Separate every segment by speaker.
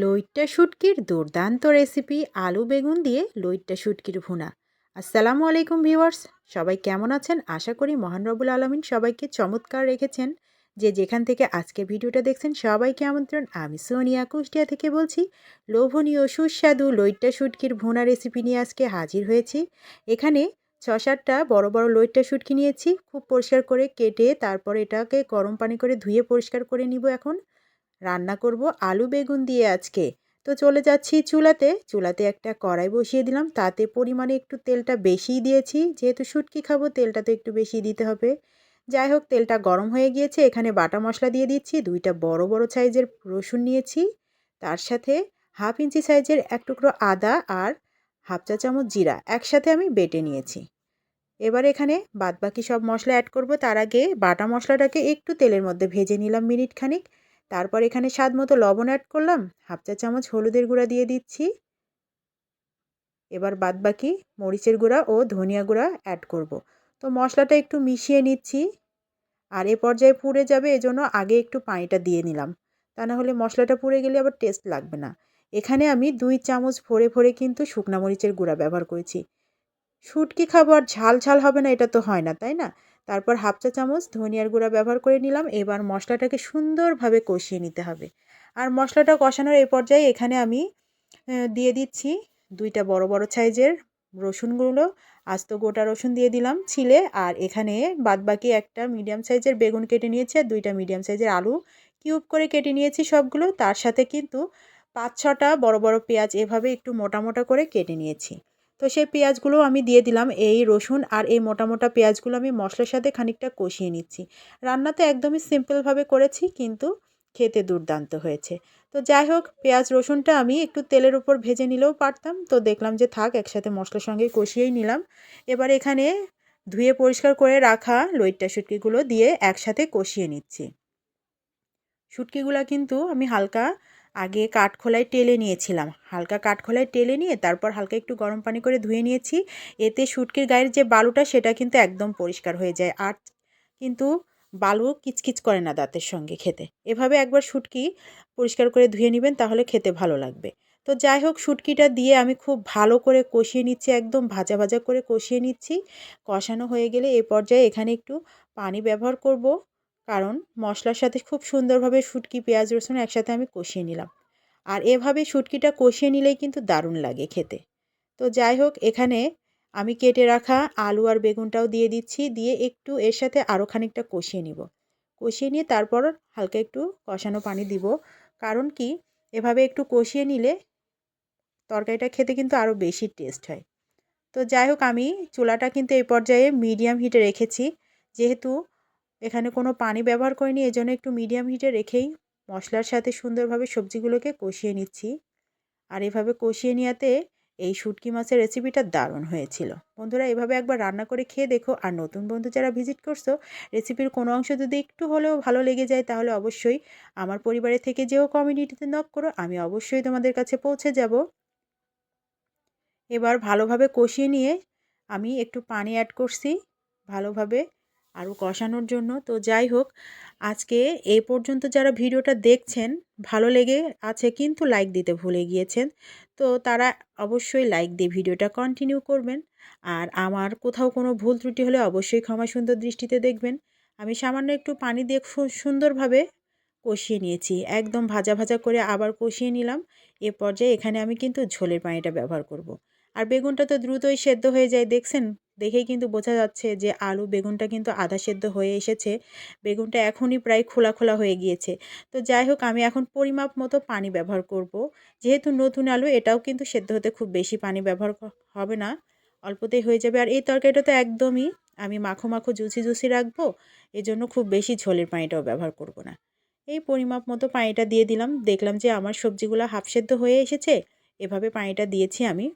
Speaker 1: লইট্টা শুটকির দুর্দান্ত রেসিপি আলু বেগুন দিয়ে লইট্টা শুটকির ভুনা। আসসালামু আলাইকুম ভিউয়ার্স, সবাই কেমন আছেন? আশা করি মহান রবুল আলমিন সবাইকে চমৎকার রেখেছেন। যে যেখান থেকে আজকে ভিডিওটা দেখছেন, সবাইকে আমন্ত্রণ। আমি সোনিয়া কুষ্টিয়া থেকে বলছি, লোভনীয় সুস্বাদু লইট্টা শুটকির ভুনা রেসিপি নিয়ে আজকে হাজির হয়েছি। এখানে ছ সাতটা বড় বড় লইট্টা শুটকি নিয়েছি। খুব পরিষ্কার করে কেটে তারপর এটাকে গরম পানি করে ধুয়ে পরিষ্কার করে নিব এখন। রান্না করব আলু বেগুন দিয়ে আজকে। তো চলে যাচ্ছি চুলাতে। চুলাতে একটা কড়াই বসিয়ে দিলাম। তাতে পরিমাণে একটু তেলটা বেশিই দিয়েছি। যেহেতু শুটকি খাব, তেলটা তো একটু বেশি দিতে হবে। যাই হোক, তেলটা গরম হয়ে গিয়েছে। এখানে বাটা মশলা দিয়ে দিচ্ছি। দুইটা বড় বড় সাইজের রসুন নিয়েছি। তার সাথে হাফ ইঞ্চি সাইজের এক টুকরো আদা আর হাফ চা চামচ জিরা একসাথে আমি বেটে নিয়েছি। এবার এখানে বাদবাকি সব মশলা অ্যাড করব। তার আগে বাটা মশলাটাকে একটু তেলের মধ্যে ভেজে নিলাম মিনিট খানিক তারপর এখানে স্বাদ মতো লবণ অ্যাড করলাম, হাফ চা চামচ হলুদের গুঁড়া দিয়ে দিচ্ছি। এবার বাদ বাকি মরিচের গুঁড়া ও ধনিয়া গুঁড়া অ্যাড করব। তো মশলাটা একটু মিশিয়ে নিচ্ছি। আর এ পর্যায়ে পুড়ে যাবে, এজন্য আগে একটু পানিটা দিয়ে নিলাম। তা না হলে মশলাটা পুড়ে গেলে আবার টেস্ট লাগবে না। এখানে আমি দুই চামচ ভরে ভরে কিন্তু শুকনা মরিচের গুঁড়া ব্যবহার করেছি। শুটকি খাব আর ঝাল ঝাল হবে না, এটা তো হয় না, তাই না? তারপর হাফ চা চামচ ধনিয়ার গুঁড়া ব্যবহার করে নিলাম। এবার মশলাটাকে সুন্দরভাবে কষিয়ে নিতে হবে। আর মশলাটা কষানোর এই পর্যায়ে এখানে আমি দিয়ে দিচ্ছি দুইটা বড় বড় সাইজের রসুনগুলো আস্ত গোটা রসুন দিয়ে দিলাম ছিলে। আর এখানে বাদবাকি একটা মিডিয়াম সাইজের বেগুন কেটে নিয়েছি আর দুইটা মিডিয়াম সাইজের আলু কিউব করে কেটে নিয়েছি সবগুলো। তার সাথে কিন্তু পাঁচ ছটা বড় বড় পেঁয়াজ এভাবে একটু মোটা মোটা করে কেটে নিয়েছি। তো সেই পেঁয়াজগুলো আমি দিয়ে দিলাম, এই রসুন আর এই মোটা মোটা পেঁয়াজগুলো আমি মশলার সাথে খানিকটা কষিয়ে নিচ্ছি। রান্নাতে একদমই সিম্পলভাবে করেছি, কিন্তু খেতে দুর্দান্ত হয়েছে। তো যাই হোক, পেঁয়াজ রসুনটা আমি একটু তেলের উপর ভেজে নিলেও পারতাম। তো দেখলাম যে থাক, একসাথে মশলার সঙ্গে কষিয়েই নিলাম। এবার এখানে ধুয়ে পরিষ্কার করে রাখা লইট্টা শুটকিগুলো দিয়ে একসাথে কষিয়ে নিচ্ছি। শুটকিগুলো কিন্তু আমি হালকা আগে কাঠখোলায় টেলে নিয়েছিলাম। হালকা কাঠখোলায় টেলে নিয়ে তারপর হালকা একটু গরম পানি করে ধুয়ে নিয়েছি। এতে শুটকির গায়ের যে বালুটা সেটা কিন্তু একদম পরিষ্কার হয়ে যায়। আর কিন্তু বালু কিচকিচ করে না দাঁতের সঙ্গে খেতে। এভাবে একবার শুটকি পরিষ্কার করে ধুয়ে নেবেন তাহলে খেতে ভালো লাগবে। তো যাই হোক, শুটকিটা দিয়ে আমি খুব ভালো করে কষিয়ে নিচ্ছি, একদম ভাজা ভাজা করে কষিয়ে নিচ্ছি। কষানো হয়ে গেলে এ পর্যায়ে এখানে একটু পানি ব্যবহার করব। কারণ মশলার সাথে খুব সুন্দরভাবে শুটকি, পেঁয়াজ, রসুন একসাথে আমি কষিয়ে নিলাম। আর এভাবে শুটকিটা কষিয়ে নিলেই কিন্তু দারুণ লাগে খেতে। তো যাই হোক, এখানে আমি কেটে রাখা আলু আর বেগুনটাও দিয়ে দিচ্ছি, দিয়ে একটু এর সাথে আরও খানিকটা কষিয়ে নিব। কষিয়ে নিয়ে তারপর হালকা একটু কষানো পানি দিব। কারণ কি, এভাবে একটু কষিয়ে নিলে তরকারিটা খেতে কিন্তু আরও বেশি টেস্ট হয়। তো যাই হোক, আমি চুলাটা কিন্তু এই পর্যায়ে মিডিয়াম হিটে রেখেছি। যেহেতু এখানে কোনো পানি ব্যবহার করিনি, এজন্য একটু মিডিয়াম হিটে রেখেই মশলার সাথে সুন্দরভাবে সবজিগুলোকে কষিয়ে নিচ্ছি। আর এভাবে কষিয়ে নেওয়াতে এই শুটকি মাছের রেসিপিটা দারুণ হয়েছিল। বন্ধুরা, এভাবে একবার রান্না করে খেয়ে দেখো। আর নতুন বন্ধু যারা ভিজিট করছ রেসিপির কোনো অংশ যদি একটু হলেও ভালো লেগে যায়, তাহলে অবশ্যই আমার পরিবারের থেকে যেও কমিউনিটিতে নক করো, আমি অবশ্যই তোমাদের কাছে পৌঁছে যাব। এবার ভালোভাবে কষিয়ে নিয়ে আমি একটু পানি অ্যাড করছি। ভালোভাবে আরও কষানোর জন্য। তো যাই হোক, আজকে এ পর্যন্ত যারা ভিডিওটা দেখছেন, ভালো লেগে আছে কিন্তু লাইক দিতে ভুলে গিয়েছেন, তো তারা অবশ্যই লাইক দিয়ে ভিডিওটা কন্টিনিউ করবেন। আর আমার কোথাও কোনো ভুল ত্রুটি হলে অবশ্যই ক্ষমা সুন্দর দৃষ্টিতে দেখবেন। আমি সামান্য একটু পানি দিয়ে সুন্দরভাবে কষিয়ে নিয়েছি, একদম ভাজা ভাজা করে আবার কষিয়ে নিলাম। এ পর্যায়ে এখানে আমি কিন্তু ঝোলের পানিটা ব্যবহার করব। আর বেগুনটা তো দ্রুতই সেদ্ধ হয়ে যায়, দেখছেন? দেখেই কিন্তু বোঝা যাচ্ছে যে আলু, বেগুনটা কিন্তু আধা সেদ্ধ হয়ে এসেছে। বেগুনটা এখনই প্রায় খোলা খোলা হয়ে গিয়েছে। তো যাই হোক, আমি এখন পরিমাপ মতো পানি ব্যবহার করব। যেহেতু নতুন আলু, এটাও কিন্তু সেদ্ধ হতে খুব বেশি পানি ব্যবহার হবে না। অল্পতেই হয়ে যাবে। আর এই তরকারিটা তো একদমই আমি মাখো মাখো জুসি জুসি রাখব, এজন্য খুব বেশি ঝোলের পানিটাও ব্যবহার করব না। এই পরিমাপ মতো পানিটা দিয়ে দিলাম। দেখলাম যে আমার সবজিগুলো হাফ সেদ্ধ হয়ে এসেছে। এভাবে পানিটা দিয়েছি আমি।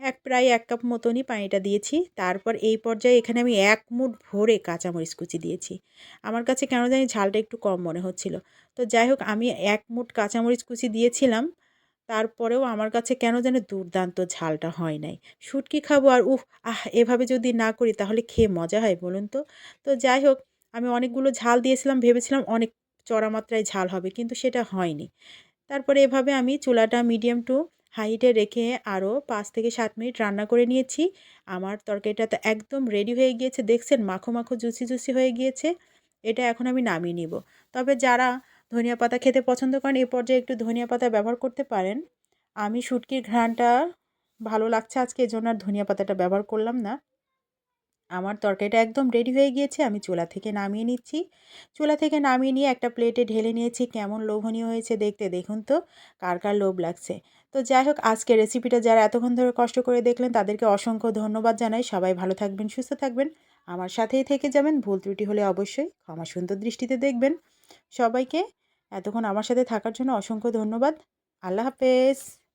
Speaker 1: এক প্রায় এক কাপ মতনই পানিটা দিয়েছি। তারপর এই পর্যায়ে এখানে আমি এক মুঠ ভরে কাঁচামরিচ কুচি দিয়েছি। আমার কাছে কেন জানি ঝালটা একটু কম মনে হচ্ছিল। তো যাই হোক, আমি এক মুঠ কাঁচামরিচ কুচি দিয়েছিলাম। তারপরেও আমার কাছে কেন যেন দুর্দান্ত ঝালটা হয় নাই। শুটকি খাব আর উহ আহ, এভাবে যদি না করি তাহলে খেয়ে মজা হয় বলুন তো। তো যাই হোক, আমি অনেকগুলো ঝাল দিয়েছিলাম, ভেবেছিলাম অনেক চড়া মাত্রায় ঝাল হবে কিন্তু সেটা হয়নি। তারপরে এভাবে আমি চুলাটা মিডিয়াম টু হাইটে রেখে আরও পাঁচ থেকে সাত মিনিট রান্না করে নিয়েছি। আমার তরকারিটা তো একদম রেডি হয়ে গিয়েছে। দেখছেন মাখো মাখো জুসি জুসি হয়ে গিয়েছে। এটা এখন আমি নামিয়ে নিব। তবে যারা ধনিয়া পাতা খেতে পছন্দ করেন, এ পর্যায়ে একটু ধনিয়া পাতা ব্যবহার করতে পারেন। আমি শুটকির ঘ্রাণটা ভালো লাগছে আজকে, এজন্য আর ধনিয়া পাতাটা ব্যবহার করলাম না। আমার তরকারিটা একদম রেডি হয়ে গিয়েছে, আমি চুলা থেকে নামিয়ে নিচ্ছি। চুলা থেকে নামিয়ে নিয়ে একটা প্লেটে ঢেলে নিয়েছি, কেমন লোভনীয় হয়েছে দেখতে, দেখুন তো কার কার লোভ লাগছে। তো যাই হোক আজকে রেসিপিটা যারা এতক্ষণ ধরে কষ্ট করে দেখলেন, তাদেরকে অসংখ্য ধন্যবাদ জানাই। সবাই ভালো থাকবেন, সুস্থ থাকবেন। আমার সাথেই থেকে যাবেন, ভুল ত্রুটি হলে অবশ্যই ক্ষমা সুন্দর দৃষ্টিতে দেখবেন। সবাইকে এতক্ষণ আমার সাথে থাকার জন্য অসংখ্য ধন্যবাদ। আল্লাহ হাফেজ।